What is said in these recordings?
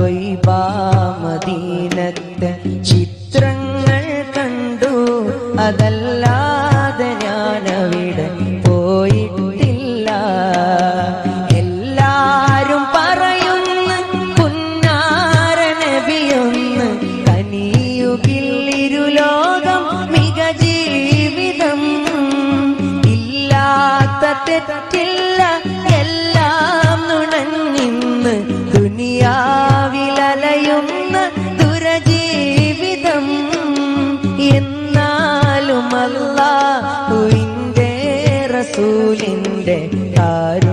ത്വയ്ബാമദീനത്തെ ചിത്രങ്ങൾ കണ്ടു. അതല്ല रे तार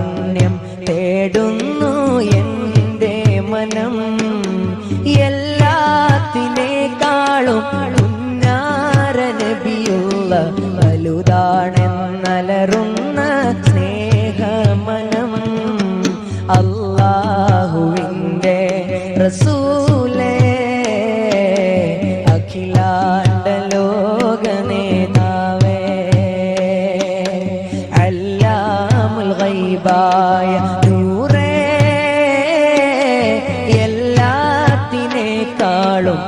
താളും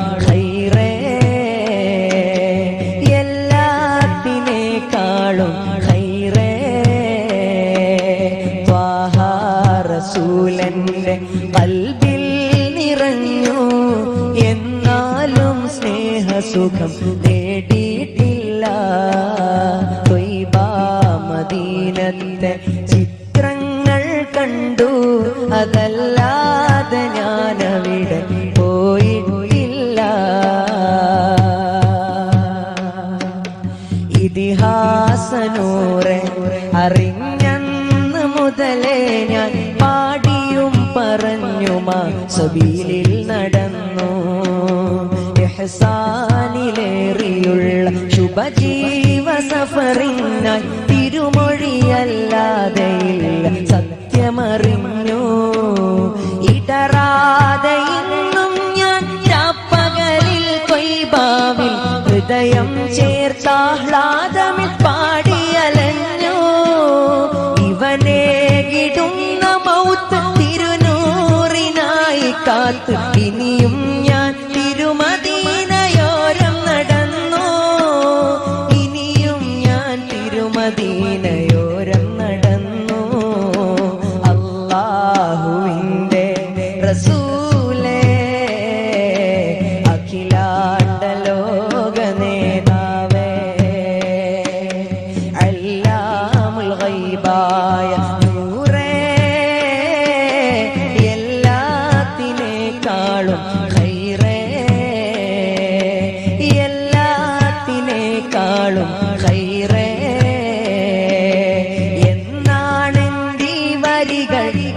മുതലേ ഞാൻ പാടിയും പറഞ്ഞുമാ സബീലിൽ നടന്നു. എഹസാനിലേറിയുള്ള ശുഭജീവ സഫറിനായി തിരുമൊഴിയല്ലാതെ സത്യമറിഞ്ഞു. ഇടറാതെ ഇന്നും ഞാൻ രാപ്പകലിൽ കൊയ്ബാവിൽ ഹൃദയം ചേർത്താഹ്ലാ വരികളിൽ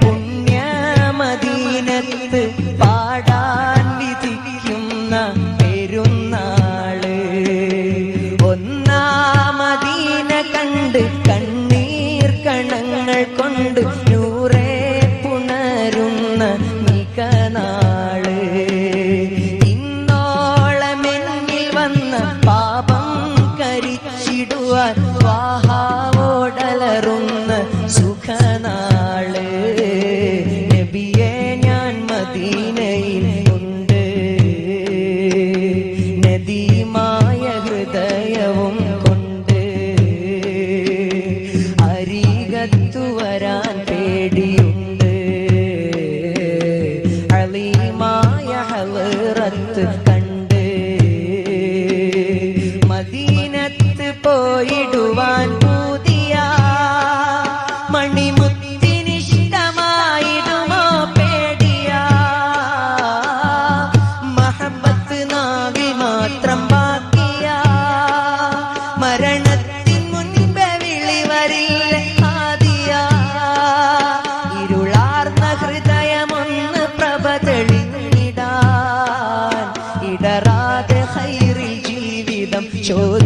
should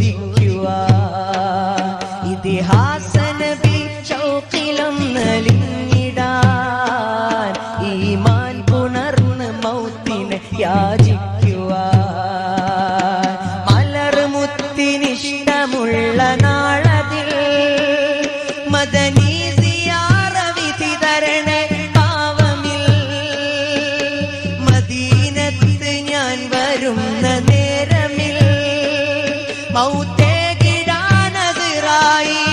राई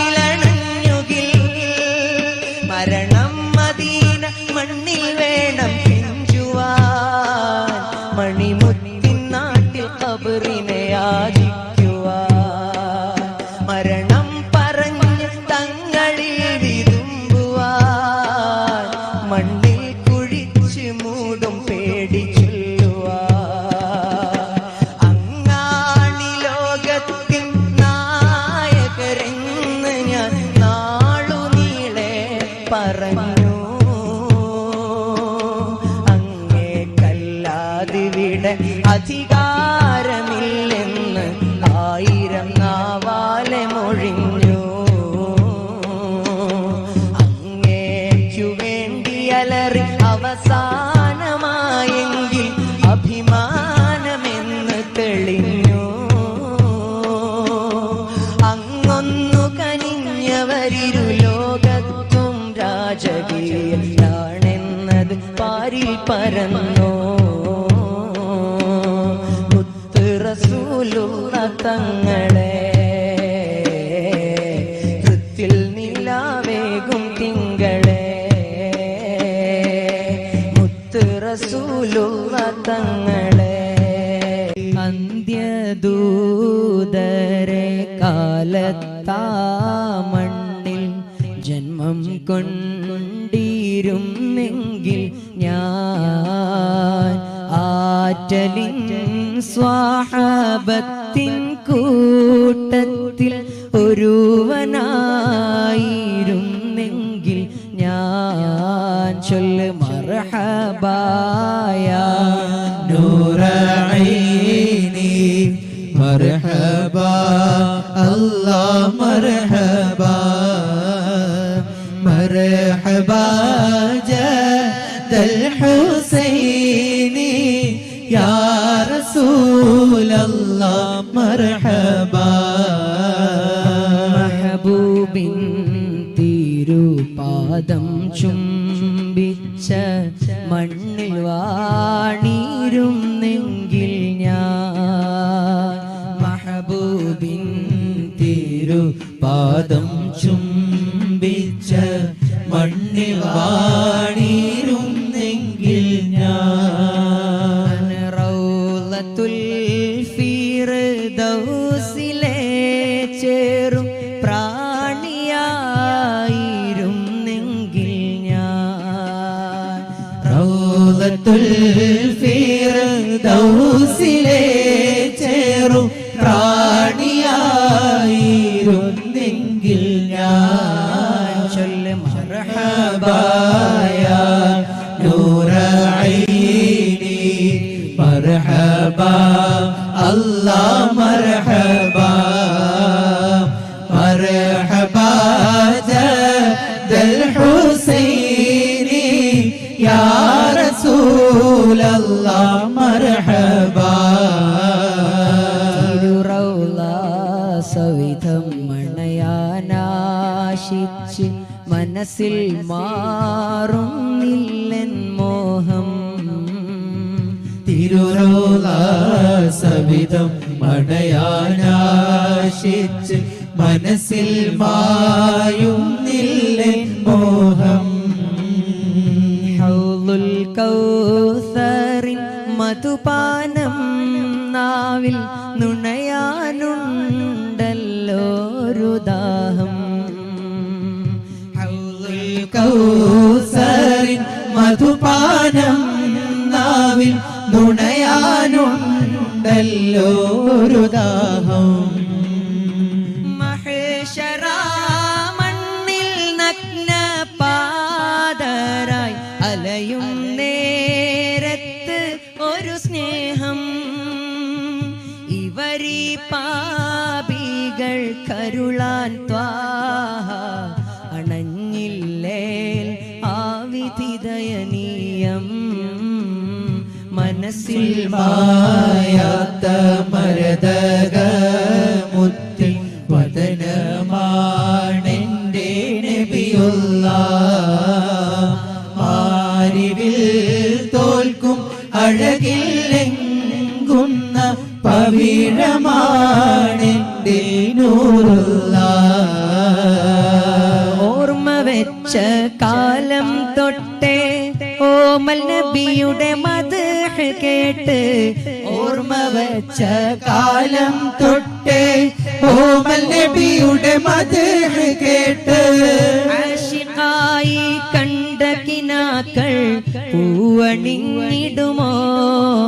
அதிகார അഞ്ജലി സ്വാഹാബത്തിൻ കൂട്ടത്തിൽ ഒരുവനായിരുന്നെങ്കിൽ ഞാൻ ചൊല്ല മർഹബായ. നൂറ തിരുപാദം ചുംബിച്ച മണ്ണിൽ വാണിരുന്നെങ്കിൽ ഞാൻ. മഹബൂബിൻ തിരു പാദം ചുംബിച്ച മണ്ണിൽ വാണിരുന്നെങ്കിൽ അല്ലാ മർഹബാ മർഹബാ ജദൽ ഹുസൈനി യാ റസൂൽ അല്ലാ തിരുറൗല സവിധം മണയാനാശിച്ച് മനസ്സിൽ മാറുന്നില്ലൻ സവിധം മടയാനാശിച്ച് മനസ്സിൽ മായുന്നില്ല മോഹം. ഹൗലുൽ കൗസറിൻ മധുപാനം നാവിൽ നുണയാനുണ്ടല്ലോ ഒരു ഹൗലുൽ കൗസറിൻ മധുപാനം നുണയാനുണ്ടല്ലോ ഒരു ദാഹം മഹേശരാമണ്ണിൽ നഗ്ന പാതരായി അലയും നേരത്ത് ഒരു സ്നേഹം. ഇവരീ പാപികൾ കരുളാൻ ത്വാഹ. മനസ്സിൽ മായാത്ത മരതക മുത്തി വതനമാണെന്റെ നബിയുള്ള മാരിവിൽ തോൽക്കും അഴകില്ലെങ്കുന്ന പവിഴമാണെന്റെ നൂറുള്ള ഓർമ്മ വെച്ച കാലം തൊട്ടേ ഓമൽ നബിയുടെ മത് കേട്ട് ഓർമ്മ വെച്ച കാലം തൊട്ട് ഓമൽ മധുർ കേട്ട്. ആശിഖായി കണ്ട കിനാക്കൾ പൂവണിങ്ങിടുമോ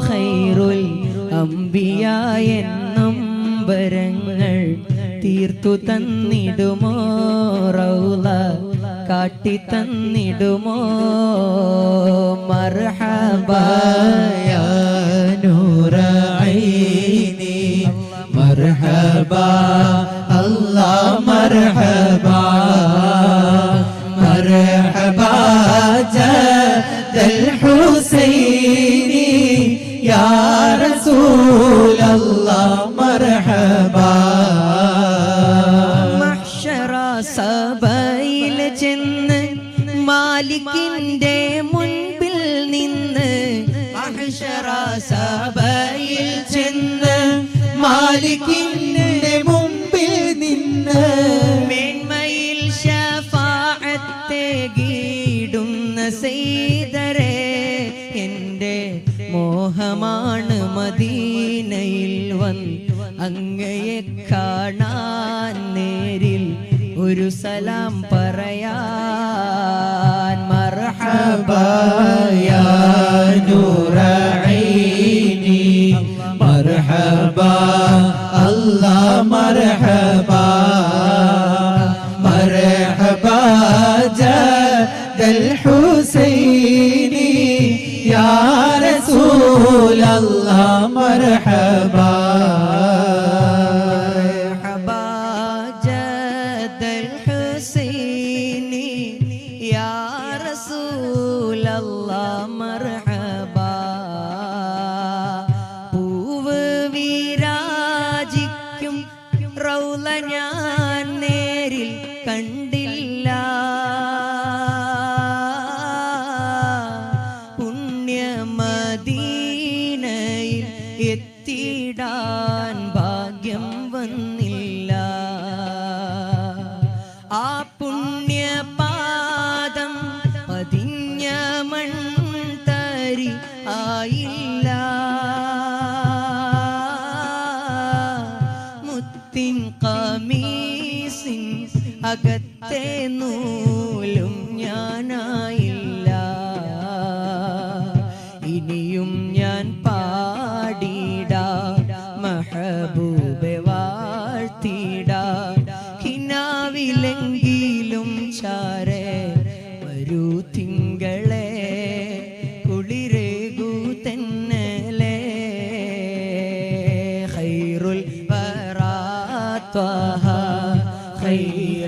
ഹൈറുൽ അമ്പിയായ വരങ്ങൾ തീർത്തു തന്നിടുമോ? റൗല കാട്ടി തന്നിടുമോ മർഹബായ നൂറൈനി മർഹബ അല്ലാ മർഹബ. മർഹബ ജദൽ ഹുസൈനി യാ റസൂലല്ലാഹ് സ്നേഹമാണ് മദീനയിൽ വന്ന് അങ്ങയെ കാണാൻ നേരിൽ ഒരു സലാം പറയാൻ. മർഹബായ നൂറൈനി മർഹബ അല്ലാ മർഹബാ. റസൂലല്ലാ മർഹബാ ആയില്ല. മുത്തിൻ കമീസിൻ അകത്തെ നൂലും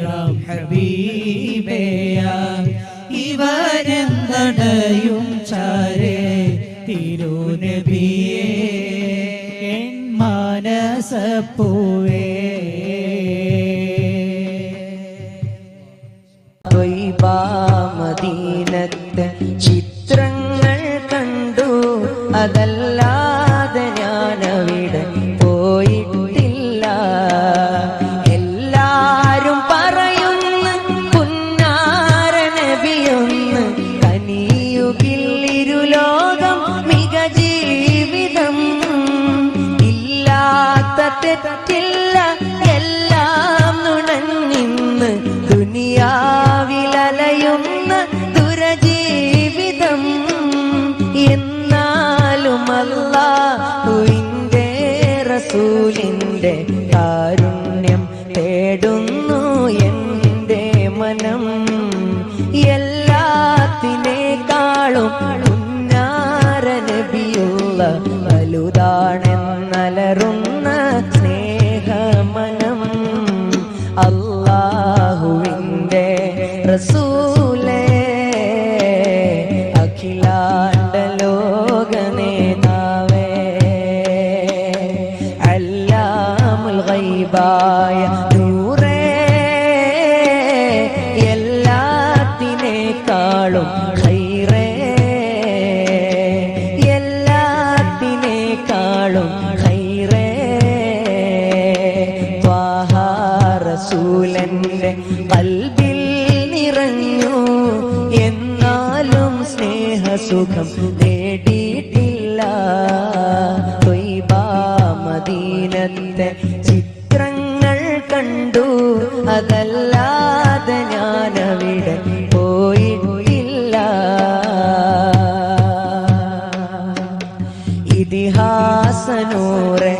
ഖൈറാം ഹബീബേയ ഇവരെന്തടയും ചാരേ തിരുനബിയേ എൻ മാനസപ്പൂവേ. മദീനത്തെ ചിത്രങ്ങൾ കണ്ടു അതല്ലാതെ get that Rasul ദീനത്തെ ചിത്രങ്ങൾ കണ്ടു. അതല്ലാതെ ഞാനവിടെ ഇല്ല ഇതിഹാസനൂറെ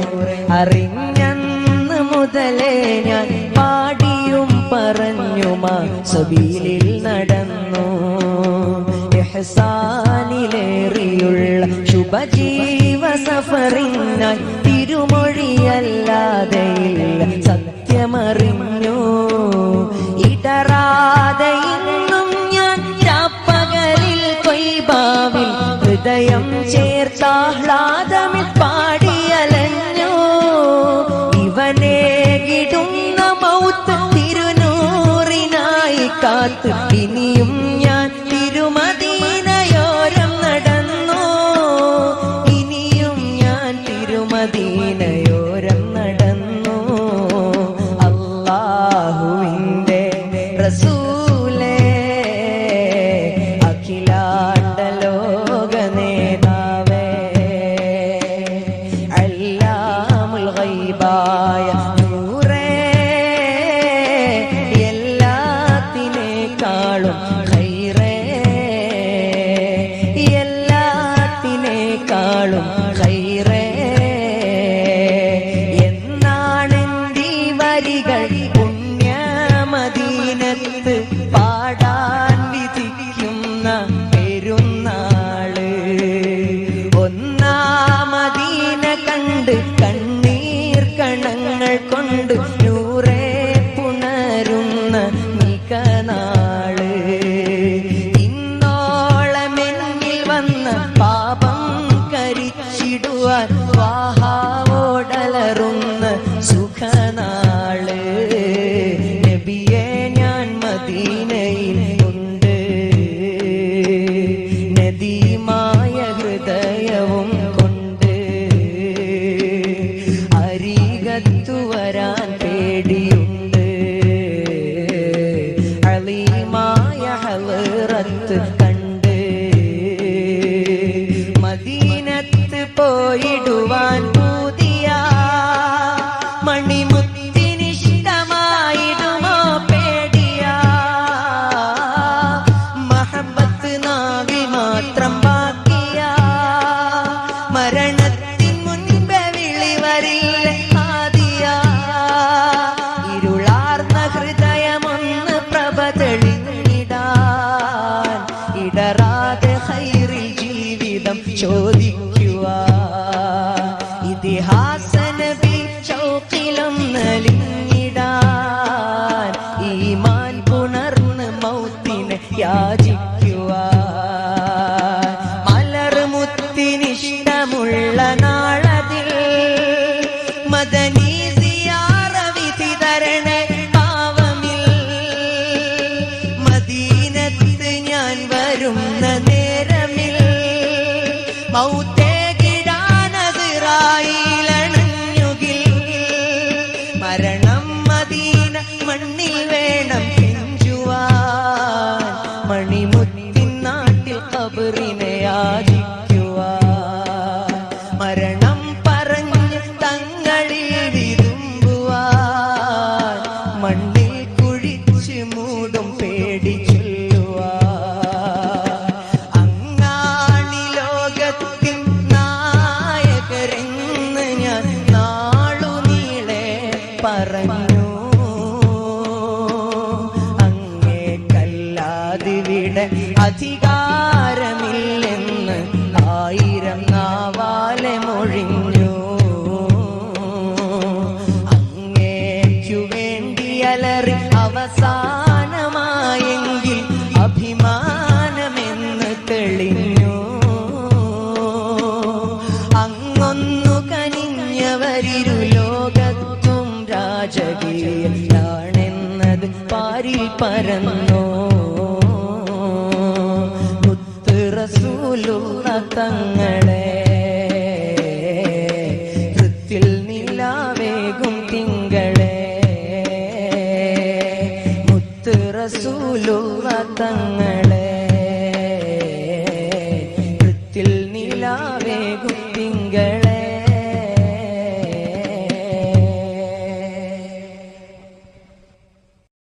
അറിഞ്ഞന്ന് മുതലേ ഞാൻ പാടിയും പറഞ്ഞുമാ സബീലിൽ നടന്നു. യഹസാനിലേറിയുള്ള ശുഭജീവ സഫറിനായി హృదయం Nuraya, Nuraya. பிறந்த